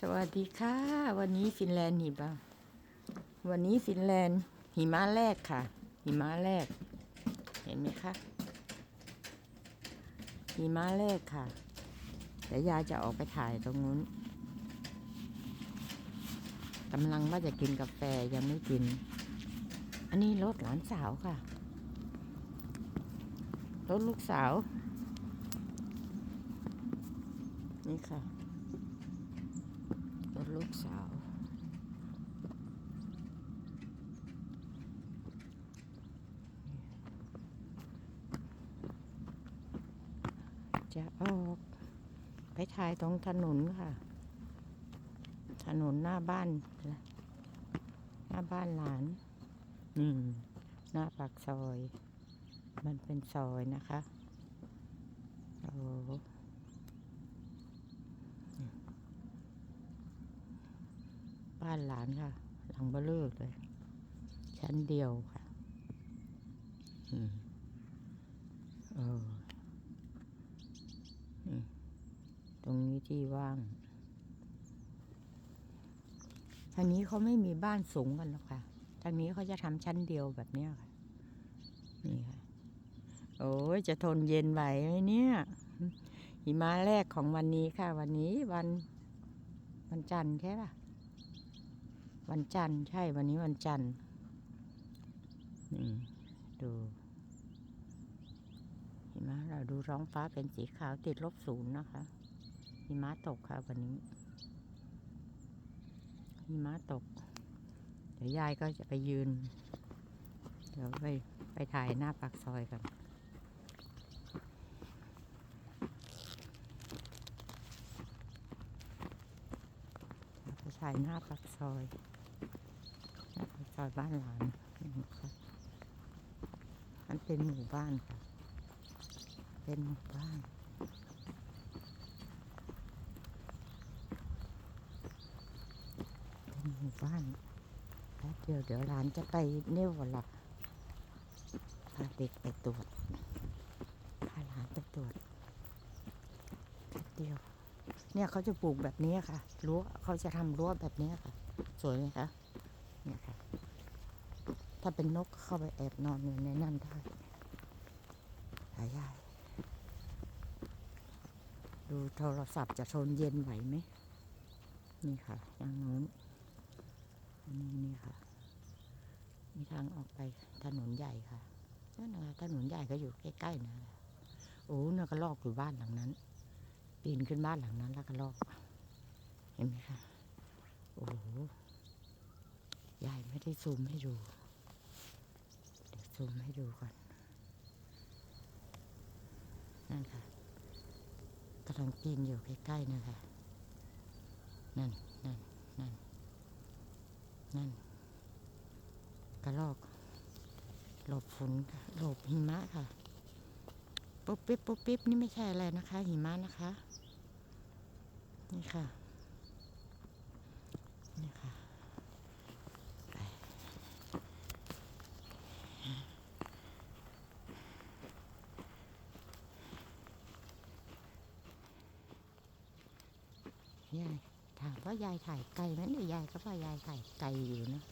สวัสดีค่ะ วันนี้ฟินแลนด์หิมะวันนี้ฟินแลนด์หิมะแรกค่ะ หิมะแรก เห็นไหมคะหิมะแรกค่ะเดี๋ยวยายจะออกไปถ่ายตรงนู้นกำลังว่าจะกินกาแฟยังไม่กิน อันนี้รถหลานสาวค่ะ รถลูกสาว นี่ค่ะ รถลูกสาว จะออกไปถ่ายตรงถนนค่ะ ถนนหน้าบ้าน หน้าบ้านหลานนี่หน้าปากซอย มันเป็นซอยนะคะ โอ้ บ้านหลานค่ะ หลังเบลเลอร์เลย ชั้นเดียวค่ะอืมเออนี่ตรงนี้ที่ว่างทางนี้เขาไม่มีบ้านสูงกันหรอกค่ะ ทางนี้เขาจะทำชั้นเดียวแบบเนี้ยค่ะ นี่ค่ะ โอ้ยจะทนเย็นไหวไหมเนี่ย หิมะแรกของวันนี้ค่ะ วันนี้วันวันจันทร์ใช่ป่ะ วันจันทร์ใช่วันนี้วันจันทร์นี่ดูหิมะเราดูท้องฟ้าเป็นสีขาวติดลบศูนย์นะคะหิมะตกค่ะวันนี้หิมะตก เดี๋ยวยายก็จะไปยืน เดี๋ยวไปไปถ่ายหน้าปากซอยกันไปถ่ายหน้าปากซอย ซอยบ้านหลานนะคะมันเป็นหมู่บ้านค่ะ เป็นหมู่บ้าน เป็นหมู่บ้านแป๊บเดียวเดี๋ยวหลานจะไปเนี่ยวหลักพาเด็กไปตรวจพาหลานไปตรวจแป๊บเดียว เนี่ยเขาจะปลูกแบบนี้ค่ะรั้วเขาจะทำรั้วแบบนี้ค่ะ สวยไหมคะ ถ้าเป็นนกเข้าไปแอบนอนอยู่ในนั่นได้หายายดูโทรศัพท์จะทนเย็นไหวไหม นี่ค่ะทางโน้นอันนี้นี่ค่ะ มีทางออกไปถนนใหญ่ค่ะนั่นนะคะถนนใหญ่ก็อยู่ใกล้ๆนะโอ้น่าก็ลอกอยู่บ้านหลังนั้น ปีนขึ้นบ้านหลังนั้น แล้วก็ลอก เห็นไหมคะโอ้โหยายไม่ได้ซูมให้ดู ซูมให้ดูก่อน นั่นค่ะกำลังปีนอยู่ใกล้ๆนะคะ นั่น นั่น นั่น นั่น กระลอกหลบฝนค่ะหลบหิมะค่ะ ปุ๊บปิ๊บปุ๊บปิ๊บนี่ไม่ใช่อะไรนะคะ หิมะนะคะ นี่ค่ะ นี่ค่ะไป ยายถามว่ายายถ่ายไกลไหมเนี่ยยายก็ว่ายายถ่ายไกลอยู่นะ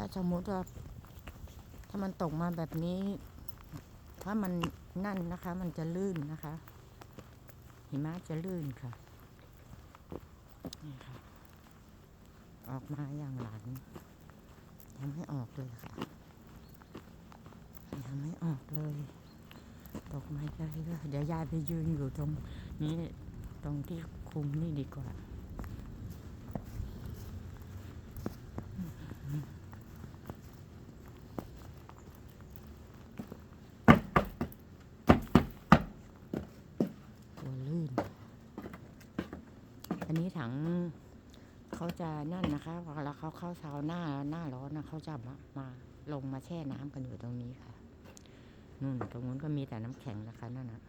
ถ้าสมมติว่าถ้ามันตกมาแบบนี้ ถ้ามันนั่นนะคะ มันจะลื่นนะคะหิมะจะลื่นค่ะนี่ค่ะ ออกมาอย่างหลังยังไม่ออกเลยค่ะยังไม่ออกเลย ตกมาใจก็เดี๋ยวยายไปยืนอยู่ตรงนี้ตรงที่คุมนี่ดีกว่า ตัวลื่น อันนี้ถังเขาจะนั่นนะคะเวลาเขาเข้าเช้าหน้าหน้าร้อนนะเขาจะมามาลงมาแช่น้ำกันอยู่ตรงนี้ค่ะนู่นตรงนู้นก็มีแต่น้ำแข็งนะคะนั่นน่ะ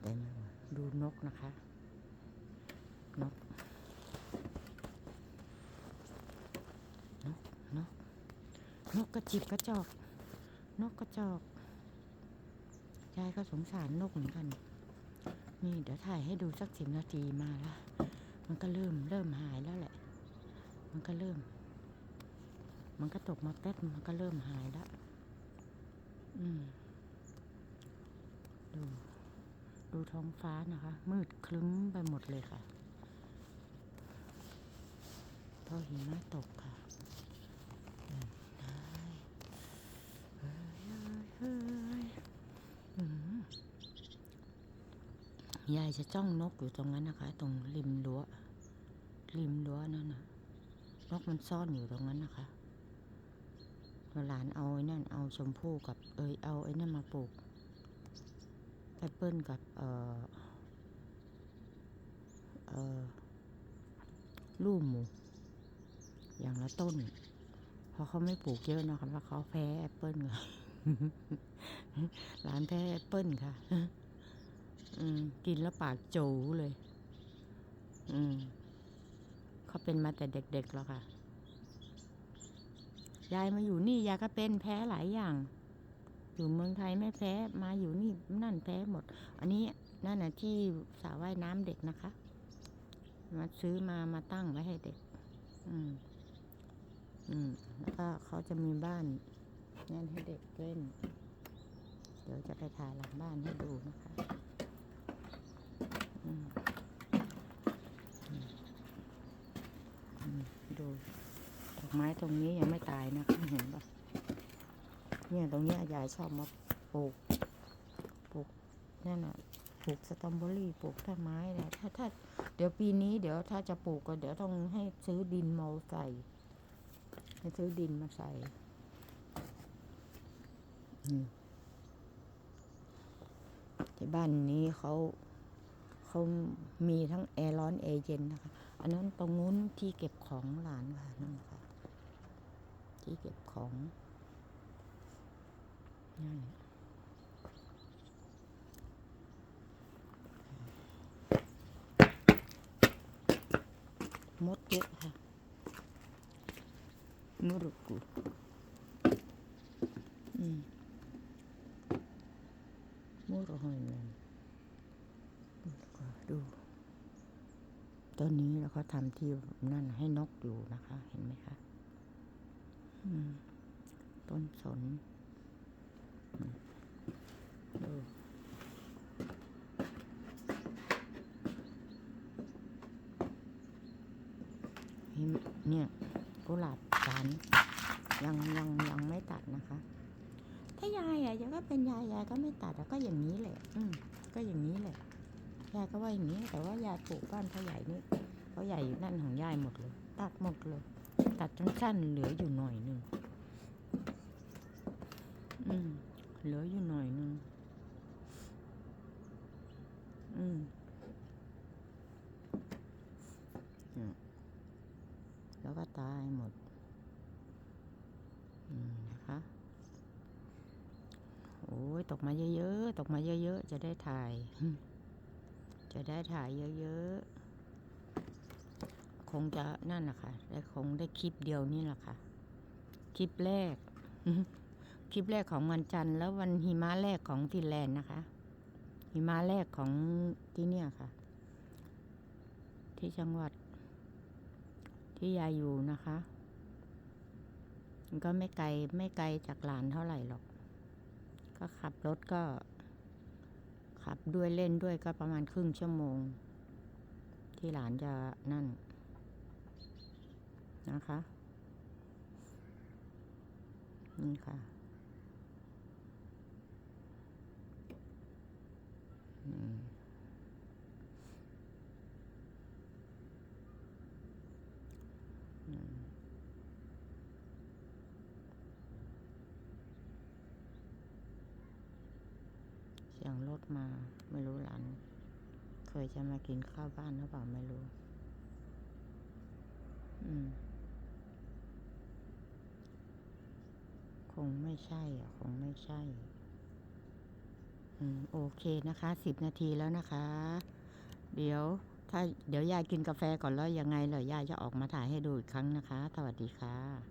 เต็มไหมดดูนกนะคะ นกนกนกนกกระจิบกระจอก นกกระจอกยายก็สงสารนกเหมือนกัน นี่เดี๋ยวถ่ายให้ดูสักสิบนาทีมาละมันก็เริ่มเริ่มหายแล้วแหละ มันก็เริ่ม มันก็ตกมาแป๊บมันก็เริ่มหายแล้ว อืม ดู ดูท้องฟ้านะคะ มืดคลึ้มไปหมดเลยค่ะเพราะหิมะตกค่ะอืมได้เฮ้ยเฮ้ยเฮ้ยอืม ยายจะจ้องนกอยู่ตรงนั้นนะคะ ตรงริมรั้วริมรั้วนั่นน่ะนกมันซ่อนอยู่ตรงนั้นนะคะหลานเอาไอ้นั่นเอาชมพู่กับเอยเอาไอ้นั่นมาปลูกแอปเปิลกับเอ่อเอ่อลูกหมูอย่างละต้นเพราะเขาไม่ปลูกเยอะนะคะเพราะเขาแพ้แอปเปิลค่ะร้านแพ้แอปเปิลค่ะ อืมกินแล้วปากโจเลย อืมเขาเป็นมาแต่เด็กๆแล้วค่ะ ยายมาอยู่นี่ยายก็เป็นแพ้หลายอย่าง อยู่เมืองไทยไม่แพ้มาอยู่นี่นั่นแพ้หมด อันนี้นั่นน่ะที่สระว่ายน้ำเด็กนะคะ มาซื้อมามาตั้งไว้ให้เด็ก อืม อืม แล้วก็เขาจะมีบ้านนั่นให้เด็กเล่น เดี๋ยวจะไปถ่ายหลังบ้านให้ดูนะคะ ดูดอกไม้ตรงนี้ยังไม่ตายนะเห็นปะเนี่ยตรงเนี้ยยายชอบมาปลูกปลูกนั่นน่ะปลูกสตรอเบอรี่ปลูกต้นไม้เนี่ยถ้าถ้าเดี๋ยวปีนี้เดี๋ยวถ้าจะปลูกก็เดี๋ยวต้องให้ซื้อดินมาใส่ ให้ซื้อดินมาใส่ที่บ้านนี้เขา เขามีทั้งแอร์ร้อนแอร์เย็นนะคะ อันนั้นตรงนู้นที่เก็บของหลานค่ะนั่นค่ะที่เก็บของนั่นมดเยอะค่ะมุรุกุอืมมุรุหอยแมงดู ต้นนี้แล้วก็ทำที่นั่นให้นกอยู่นะคะ เห็นไหมคะต้นสนดูเนี่ยกุหลาบจานยังยังยังไม่ตัดนะคะ ถ้ายายอะยังก็เป็นยายยายก็ไม่ตัดแล้วก็อย่างนี้แหละ อืมก็อย่างนี้แหละ ยายก็ว่าอย่างนี้ แต่ว่ายายปลูกบ้านเขาใหญ่นี่เขาใหญ่อยู่นั่นของยายหมดเลย ตัดหมดเลย ตัดจนสั้นเหลืออยู่หน่อยหนึ่งอืมเหลืออยู่หน่อยหนึงอืมเนี่ยแล้วก็ตายหมด อืมนะคะ โอ้ยตกมาเยอะๆ ตกมาเยอะๆ จะได้ถ่าย จะได้ถ่ายเยอะๆ คงจะนั่นแหละค่ะได้คงได้คลิปเดียวนี่แหละค่ะ คลิปแรก คลิปแรกของวันจันทร์แล้ววันหิมะแรกของฟินแลนด์นะคะ หิมะแรกของที่เนี่ยค่ะ ที่จังหวัด ที่ยายอยู่นะคะมันก็ไม่ไกลไม่ไกลจากหลานเท่าไหร่หรอก ก็ขับรถก็ ขับด้วยเล่นด้วยก็ประมาณครึ่งชั่วโมง ที่หลานจะนั่นนะคะ นี่ค่ะ อืมอืมเสียงร ถมา ไม่รู้หลานเคยจะมากินข้าวบ้านหรือเปล่าไม่รู้ อืม คงไม่ใช่อะ คงไม่ใช่ อืม โอเคนะคะสิบนาทีแล้วนะคะ เดี๋ยว ถ้าเดี๋ยวยายกินกาแฟก่อนแล้วยังไงเดี๋ยยายจะออกมาถ่ายให้ดูอีกครั้งนะคะ สวัสดีค่ะ